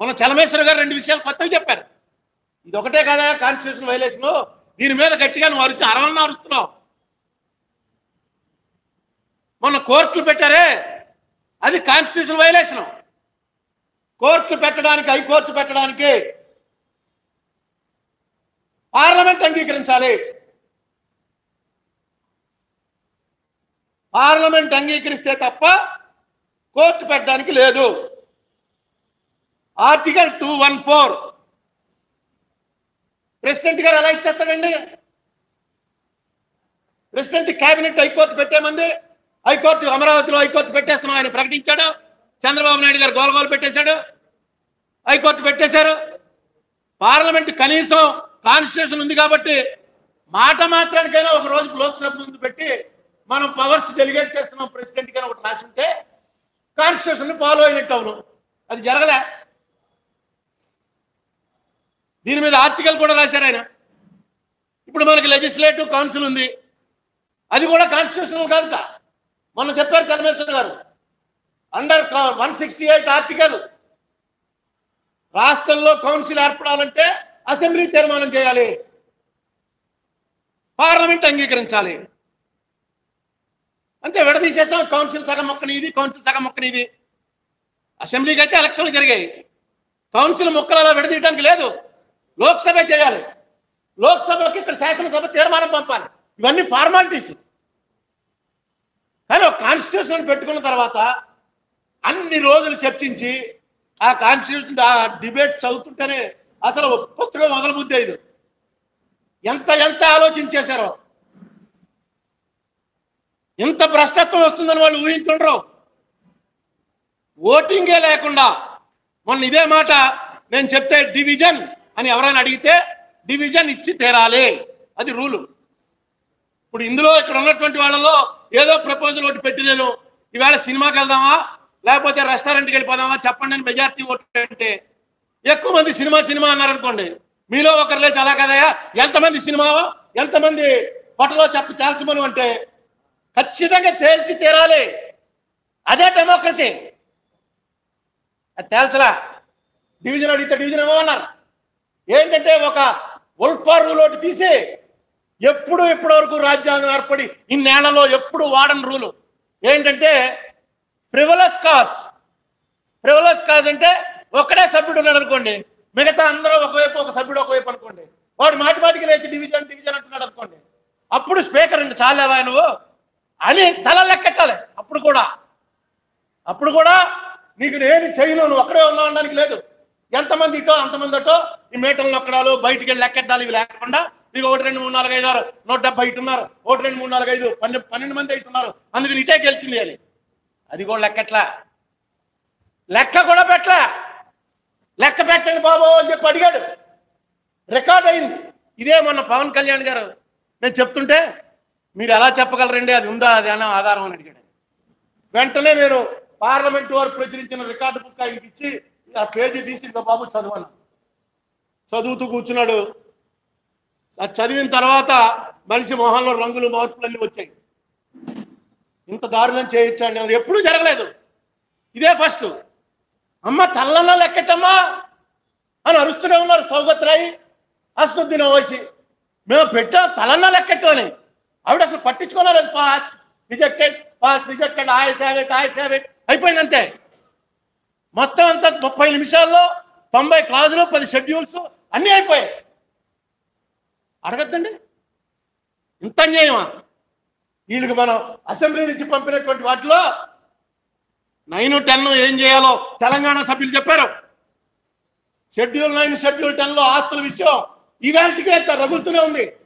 మన చలమేశ్వర గారు రెండు విషయాలు కొత్తగా చెప్పారు. ఇది ఒకటే కదా కాన్స్టిట్యూషన్ వైలేషన్ దీని మీద గట్టిగా నువ్వు అరుచు అరవన్న అరుస్తున్నావు. మొన్న కోర్టులు పెట్టారే అది కాన్స్టిట్యూషన్ వైలేషన్ కోర్టులు పెట్టడానికి హైకోర్టు పెట్టడానికి పార్లమెంట్ అంగీకరించాలి. పార్లమెంట్ అంగీకరిస్తే తప్ప కోర్టు పెట్టడానికి లేదు. Article two one four. President గారు ఎలా ఇచ్చేస్తాడండి. ప్రెసిడెంట్ కేబినెట్ హైకోర్టు పెట్టేమంది హైకోర్టు అమరావతిలో హైకోర్టు పెట్టేస్తున్నాం ఆయన ప్రకటించాడు. చంద్రబాబు నాయుడు గారు గోలగోలు పెట్టేశాడు. హైకోర్టు పెట్టేశారు. పార్లమెంట్ కనీసం కాన్స్టిట్యూషన్ ఉంది కాబట్టి మాట మాత్రానికైనా ఒక రోజు లోక్సభ ముందు పెట్టి మనం పవర్స్ డెలిగేట్ చేస్తున్నాం ప్రెసిడెంట్ గారు ఒకటి రాసి ఉంటే కాన్స్టిట్యూషన్ ఫాలో అయినట్టు అవును. అది జరగలే. దీని మీద ఆర్టికల్ కూడా రాశారు ఆయన. ఇప్పుడు మనకి లెజిస్లేటివ్ కౌన్సిల్ ఉంది. అది కూడా కాన్స్టిట్యూషనల్ కాదుట. మొన్న చెప్పారు చలమేశ్వర్ గారు. Under one sixty eight article రాష్ట్రంలో కౌన్సిల్ ఏర్పడాలంటే అసెంబ్లీ తీర్మానం చేయాలి. పార్లమెంట్ అంగీకరించాలి. అంతే విడదీసేసాం. కౌన్సిల్ సగం మొక్కని ఇది కౌన్సిల్ సగం మొక్కని ఇది. అసెంబ్లీకి అయితే ఎలక్షన్లు జరిగాయి. కౌన్సిల్ మొక్కలు అలా విడదీయడానికి లేదు. లోక్సభ చేయాలి. లోక్సభకి ఇక్కడ శాసనసభ తీర్మానం పంపాలి. ఇవన్నీ ఫార్మాలిటీస్. కానీ ఒక కాన్స్టిట్యూషన్ పెట్టుకున్న తర్వాత అన్ని రోజులు చర్చించి ఆ కాన్స్టిట్యూషన్ ఆ డిబేట్ చదువుతుంటేనే అసలు పుస్తకం మొదలు బుద్ధి ఇది. ఎంత ఎంత ఆలోచించేశారో ఇంత భ్రష్టత్వం వస్తుందని వాళ్ళు ఊహించుండ్రు. ఓటింగే లేకుండా మొన్న ఇదే మాట నేను చెప్తే డివిజన్ అని ఎవరైనా అడిగితే డివిజన్ ఇచ్చి తీరాలి. అది రూలు. ఇప్పుడు ఇందులో ఇక్కడ ఉన్నటువంటి వాళ్ళలో ఏదో ప్రపోజల్ ఒకటి పెట్టి నేను ఈవేళ సినిమాకి వెళ్దామా? లేకపోతే రెస్టారెంట్కి వెళ్ళిపోదామా? చెప్పండి అని మెజార్టీ ఓటు అంటే ఎక్కువ మంది సినిమా సినిమా అన్నారు అనుకోండి మీలో ఒకరు లేచి అలా కదయా ఎంతమంది సినిమా? ఎంతమంది పొట్టలో చెప్పు తేల్చమను అంటే ఖచ్చితంగా తేల్చి తీరాలి. అదే డెమోక్రసీ అది తేల్చలా. డివిజన్ అడిగితే డివిజన్ ఏమన్నారు ఏంటంటే ఒక ఉల్ఫా రూల్ ఒకటి తీసి ఎప్పుడు ఇప్పటి వరకు రాజ్యాంగం ఏర్పడి ఇన్నేళ్ళలో ఎప్పుడు వాడని రూలు. ఏంటంటే ప్రివలస్ కాస్ ప్రివలస్ కాజ్ అంటే ఒక్కడే సభ్యుడు ఉన్నాడు అనుకోండి మిగతా అందరూ ఒకవైపు ఒక సభ్యుడు ఒకవైపు అనుకోండి వాడు మాటి మాటికి లేచి డివిజన్ డివిజన్ అంటున్నాడు అనుకోండి అప్పుడు స్పీకర్ అంటే చాలేవా నువ్వు? అని తల లెక్కెట్టాలి. అప్పుడు కూడా. అప్పుడు కూడా నీకు నేను చేయను నువ్వు ఒక్కడే ఉన్నా అనడానికి లేదు. ఎంతమంది ఇటో అంతమంది అటో ఈ మీటర్లు నొక్కడాలు బయటికి వెళ్ళి లెక్కెట్టాలి ఇవి లేకుండా ఇక ఒకటి రెండు మూడు నాలుగు ఐదు ఆరు నూట డెబ్బై ఇటు ఉన్నారు. ఒకటి రెండు మూడు నాలుగు ఐదు పన్నెండు పన్నెండు మంది ఇటు ఉన్నారు. అందుకని ఇటే గెలిచింది అని. అది కూడా లెక్కట్లా. లెక్క కూడా పెట్టలే. లెక్క పెట్టండి బాబు అని చెప్పి అడిగాడు. రికార్డ్ అయింది. ఇదే మొన్న పవన్ కళ్యాణ్ గారు. నేను చెప్తుంటే మీరు ఎలా చెప్పగలరండి? అది ఉందా? అది అనే ఆధారం అని అడిగాడు. వెంటనే నేను పార్లమెంట్ వారు ప్రచురించిన రికార్డు బుక్ ఆయనకి ఇచ్చి ఆ పేజీ తీసి ఇదిగో బాబు చదవను చదువుతూ కూర్చున్నాడు. అది చదివిన తర్వాత మనిషి మొహంలో రంగులు మార్పులన్నీ వచ్చాయి. ఇంత దారుణం చేయించండి ఎప్పుడూ జరగలేదు. ఇదే ఫస్ట్. అమ్మ తల్లల్లో లెక్కటమ్మా అని అరుస్తూనే ఉన్నారు సౌగత్ రాయి అసదుద్దీన్ ఓవైసీ మేము పెట్టాం తలన్న లెక్కట్టు అని ఆవిడ అసలు పట్టించుకోలేదు. పాస్ రిజెక్టెడ్ పాస్ రిజెక్టెడ్ ఆయ్ సేవెట్ ఆయ్ సేవెట్ అయిపోయింది మొత్తం అంతా ముప్పై నిమిషాల్లో తొంభై క్లాజులు పది షెడ్యూల్స్ అన్నీ అయిపోయాయి. అడగద్దండి. ఇంత అన్యాయమా? వీళ్ళకి మనం అసెంబ్లీ నుంచి పంపినటువంటి వాటిలో నైన్ టెన్ ఏం చేయాలో తెలంగాణ సభ్యులు చెప్పారు. షెడ్యూల్ నైన్ షెడ్యూల్ టెన్లో ఆస్తుల విషయం ఇవాంటికే రగులుతూనే ఉంది.